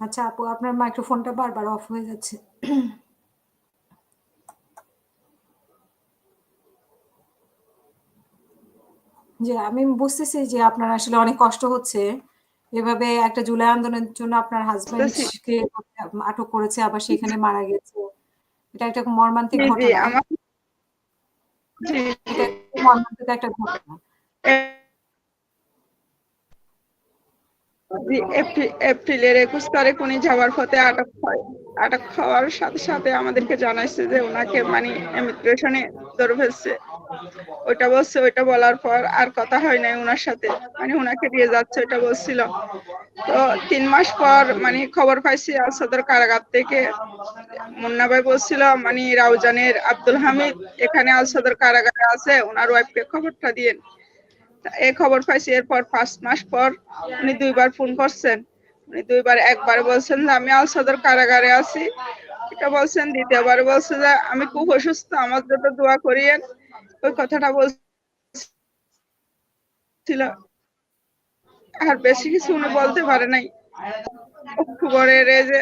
আচ্ছা আপু আপনার মাইক্রোফোনটা বারবার অফ হয়ে যাচ্ছে। যে আমি বুঝতেছি যে আপনার আসলে অনেক কষ্ট হচ্ছে। এভাবে একটা জুলাই আন্দোলনের জন্য আপনার হাজবেন্ডকে আটক করেছে আবার সেখানে মারা গেছে। এটা একটা মর্মান্তিক ঘটনা। একটা ঘটনা। এপ্রিলের একুশ তারিখ উনি যাওয়ার পথে আটক হয়। আটক হওয়ার সাথে সাথে আমাদেরকে জানাইছে যে ওনাকে মানে ইমিগ্রেশনে ধরে ফেলছে ওইটা বলছে ওইটা বলার পর আর কথা হয় নাই ওনার সাথে। মানে ওনাকে দিয়ে যাচ্ছে ওইটা বলছিল। তো তিন মাস পর মানে খবর পাইছি আল সদর কারাগার থেকে। মুন্না ভাই বলছিল মানে রাউজানের আব্দুল হামিদ এখানে আল সদর কারাগারে আছে ওনার ওয়াইফকে খবরটা দিয়ে এই খবর পাইছি, এরপর পাঁচ মাস পর উনি দুইবার ফোন করছেন। উনি দুইবার একবার বলছেন যে, আমি আল সদর কারাগারে আছি। এটা বলছেন, দ্বিতীয়বার বলছে যে, আমি খুব অসুস্থ, আমার জন্য দোয়া করিয়েন। ওই কথাটা বলছিল। আর বেশি কিছু উনি বলতে পারে নাই। অক্টোবরের যে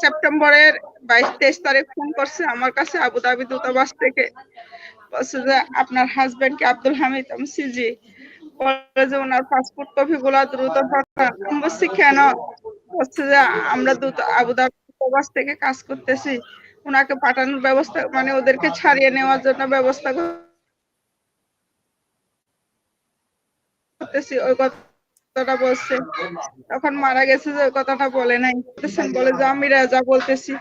সেপ্টেম্বরের বাইশ, তেইশ তারিখ ফোন করছে আমার কাছে আবুধাবি দূতাবাস থেকে। বলছে যে আপনার হাজবেন্ড কি আব্দুল হামিদ আমি সিজি বলে যে ওনার পাসপোর্ট কপি গুলা দ্রুত পাঠান। আমি বলছি, কেন? বলছে যে আমরা দূত, আবুধাবি দূতাবাস থেকে কাজ করতেছি। ওনাকে পাঠানোর ব্যবস্থা মানে ওদেরকে ছাড়িয়ে নেওয়ার জন্য ব্যবস্থা করতেছি। ওই কথাটা বলছে। তখন মারা গেছে যে কথাটা বলে নাই। বলে যে, আমি রাজা বলতেছি।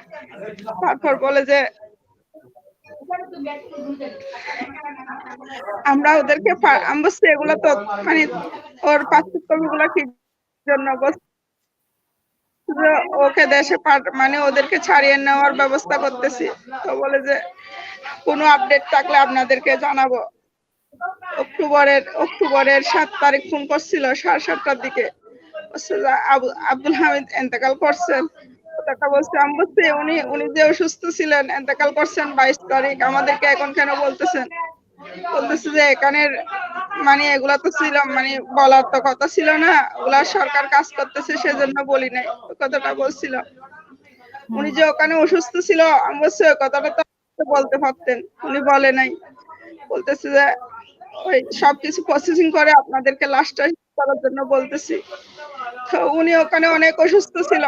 তারপর বলে যে, আমরা ওদেরকে আমি এগুলো তো মানে ওর পাসপোর্ট কপি গুলা কি জন্য ওকে দেশে মানে ওদেরকে ছাড়িয়ে নেওয়ার ব্যবস্থা করতেছি। তো বলে যে, কোনো আপডেট থাকলে আপনাদেরকে জানাব। অক্টোবরের অক্টোবরের সাত তারিখ ফোন করছিল, সাড়ে সাতটার দিকে। আবু, আব্দুল হামিদ এন্তেকাল করছেন। কথা বলছে, আমি বলছি, উনি উনি যে অসুস্থ ছিলেন, এন্তেকাল করছেন বাইশ তারিখ, আমাদেরকে এখন কেন বলতেছেন? বলতেছে যে, এখানের মানে এগুলা তো ছিল মানে বলার তো কথা ছিল না, ওগুলা সরকার কাজ করতেছে, সেজন্য বলি নাই কথাটা বলছিল। উনি যে ওখানে অসুস্থ ছিল, আমি বলছি কথাটা তো বলতে পারতেন, উনি বলে নাই। বলতেছে যে ওই সবকিছু প্রসেসিং করে আপনাদেরকে করার জন্য বলতেছি। তো উনি ওখানে অনেক অসুস্থ ছিল।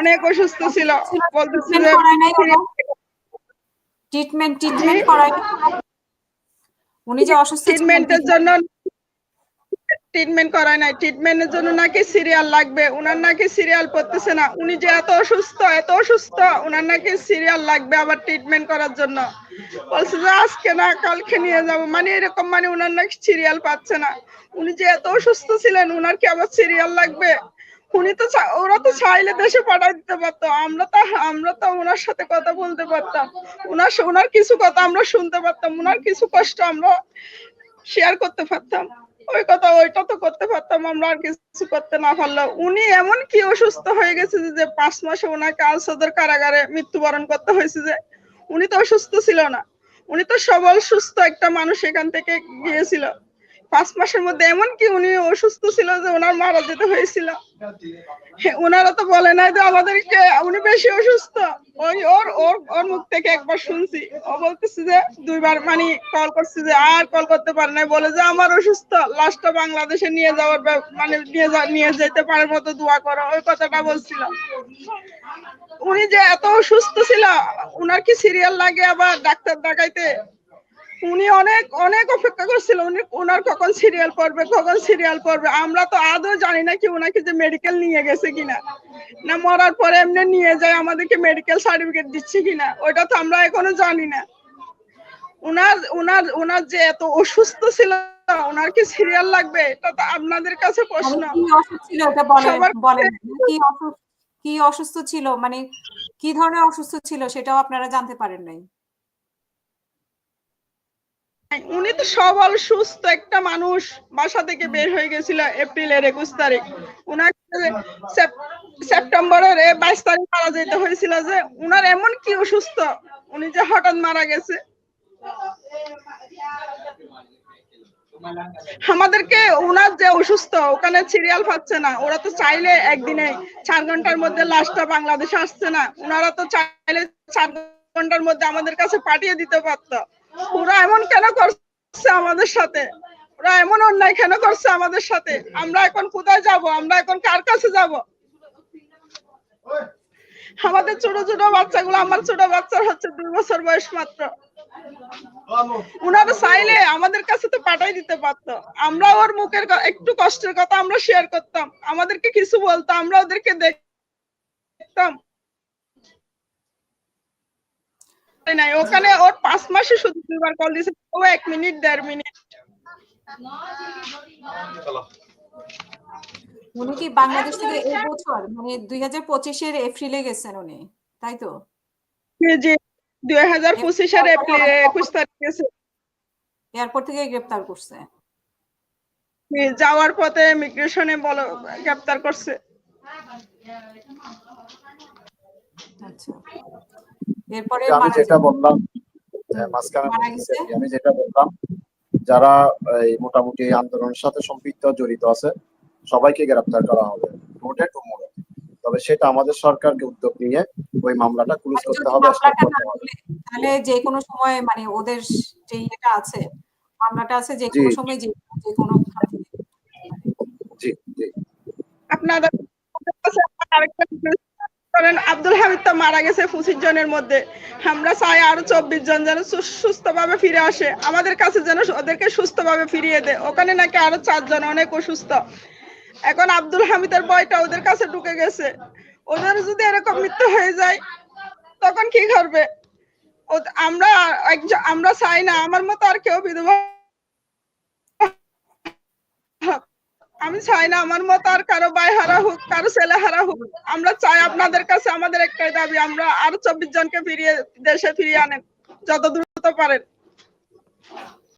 অনেক অসুস্থ ছিল। বলতেছে যে ট্রিটমেন্ট ট্রিটমেন্ট ট্রিটমেন্ট করায় উনি যে অসুস্থ ট্রিটমেন্টের জন্য ট্রিটমেন্ট করায় নাই। ট্রিটমেন্টের জন্য নাকি সিরিয়াল লাগবে। উনার নাকি সিরিয়াল পড়তেছে না। উনি যে এত অসুস্থ এত অসুস্থ উনার নাকি সিরিয়াল লাগবে আবার ট্রিটমেন্ট করার জন্য। বলছে আজকে না, কালকে নিয়ে যাব। মানে এরকম মানে উনার নাকি সিরিয়াল পাচ্ছে না। উনি যে এত অসুস্থ ছিলেন, উনার কি আবার সিরিয়াল লাগবে? উনি তো ওরা তো চাইলে দেশে দিতে পারতো। আমরা তো আমরা তো ওনার সাথে কথা বলতে পারতাম। ওনার কিছু কথা আমরা শুনতে পারতাম। ওনার কিছু কষ্ট আমরা শেয়ার করতে পারতাম। ওই কথা, ওইটা তো করতে পারতাম, আমরা আর কিছু করতে না পারলেও। উনি এমন কি অসুস্থ হয়ে গেছে যে- পাঁচ মাসে ওনাকে আল সদর কারাগারে মৃত্যুবরণ করতে হয়েছে যে উনি তো অসুস্থ ছিল না। উনি তো সবল সুস্থ একটা মানুষ এখান থেকে গিয়েছিল। পাঁচ মাসের মধ্যে এমন কি উনি অসুস্থ ছিল যে ওনার মারা যেতে হয়েছিল। হ্যাঁ, ওনারা তো বলে নাই যে আমাদেরকে উনি বেশি অসুস্থ। ওই ওর ওর ওর মুখ থেকে একবার শুনছি। ও বলতেছে যে দুইবার মানে কল করছে যে আর কল করতে পারে না বলে যে আমার অসুস্থ লাস্টটা বাংলাদেশে নিয়ে যাওয়ার মানে নিয়ে নিয়ে যেতে পারার মতো দোয়া করো ওই কথাটা বলছিল। উনি যে এত অসুস্থ ছিল উনার কি সিরিয়াল লাগে আবার ডাক্তার দেখাইতে? উনি অনেক অনেক অপেক্ষা করছিল। উনি ওনার কখন সিরিয়াল পড়বে কখন সিরিয়াল পড়বে আমরা তো আদৌ জানি না কি ওনাকে যে মেডিকেল নিয়ে গেছে কিনা। না মরার পরে এমনি নিয়ে যায় আমাদেরকে মেডিকেল সার্টিফিকেট দিচ্ছে কিনা ওইটা তো আমরা এখনও জানি না। ওনার ওনার ওনার যে এত অসুস্থ ছিল ওনার কি সিরিয়াল লাগবে? এটা তো আপনাদের কাছে প্রশ্ন। কি অসুখ ছিল এটা বলেন বলেন। কি অসুখ কি অসুস্থ ছিল? মানে কি ধরনের অসুস্থ ছিল সেটাও আপনারা জানতে পারেন নাই। উনি তো সবল, সুস্থ একটা মানুষ। বাসা থেকে বের হয়ে গেছিল এপ্রিলের একুশ তারিখ। উনাকে সেপ্টেম্বরের বাইশ তারিখ মারা যেতে হয়েছিল যে উনার এমন কি অসুস্থ? উনি যে হঠাৎ মারা গেছে। আমাদেরকে ওনার যে অসুস্থ, ওখানে সিরিয়াল পাচ্ছে না। ওরা তো চাইলে একদিনে চার ঘণ্টার মধ্যে লাশটা বাংলাদেশে আসছে না। ওনারা তো চাইলে চার ঘণ্টার মধ্যে আমাদের কাছে পাঠিয়ে দিতে পারতো। ওরা এমন কেন করছে আমাদের সাথে? ওরা এমন অন্যায় কেন করছে আমাদের সাথে? আমরা এখন কোথায় যাব? আমরা এখন কার কাছে যাব? আমাদের ছোট ছোট বাচ্চাগুলো, আমার ছোট বাচ্চার হচ্ছে দুই বছর বয়স মাত্র। উনারা চাইলে আমাদের কাছে তো পাঠাই দিতে পারতো। আমরা ওর মুখের একটু কষ্টের কথা আমরা শেয়ার করতাম। আমাদেরকে কিছু বলতো, আমরা ওদেরকে দেখতাম। নাই ওখানে ওর পাঁচ মাসে শুধু দুবার কল দিয়েছে ও এক মিনিট দেড় মিনিট। উনি কি বাংলাদেশ থেকে এই বছর মানে দুই হাজার পঁচিশের এপ্রিলে গেছেন উনি তাই তো? জি দুই হাজার পঁচিশের এপ্রিল একুশ তারিখ গেছে। এয়ারপোর্ট থেকে গ্রেপ্তার করছে? যাওয়ার পথে ইমিগ্রেশনে বলো গ্রেপ্তার করছে। আচ্ছা। এরপরে আমি যেটা বললাম হ্যাঁ, মাঝখানে আমি যেটা বললাম যারা এই মোটামুটি আন্দোলনের সাথে সম্পৃক্ত জড়িত আছে সবাইকে গ্রেপ্তার করা হবে মোটে টু মোড়ে তবে সেটা আমাদের সরকারকে উদ্যোগ নিয়ে ওই মামলাটা ক্লোজ করতে হবে তাহলে যে কোনো সময় মানে ওদের যে ইয়েটা আছে মামলাটা আছে যে কোনো সময় যে যে কোনো জি জি। আপনাদের আরেকটা মারা গেছে পঁচিশ জনের মধ্যে। আমরা চাই আরও চব্বিশ জন যেন সুস্থ ভাবে ফিরে আসে। আমাদের কাছে যেন ওদেরকে সুস্থ ভাবে ফিরিয়ে দেয়। ওখানে নাকি আরও চারজন অনেক অসুস্থ। এখন আব্দুল হামিদের বয়টা ওদের কাছে ঢুকে গেছে। ওদের যদি এরকম মৃত্যু হয়ে যায়, তখন কি করবে আমরা আমরা চাই না। আমার মতো আর কেউ বিধবা আমি চাই না আমার মতো আর কারও ভাই হারা হোক, কারও ছেলে হারা হোক। আমরা চাই আপনাদের কাছে আমাদের একটাই দাবি, আমরা আরও চব্বিশ জনকে ফিরিয়ে, দেশে ফিরিয়ে আনেন, যত দ্রুত পারেন।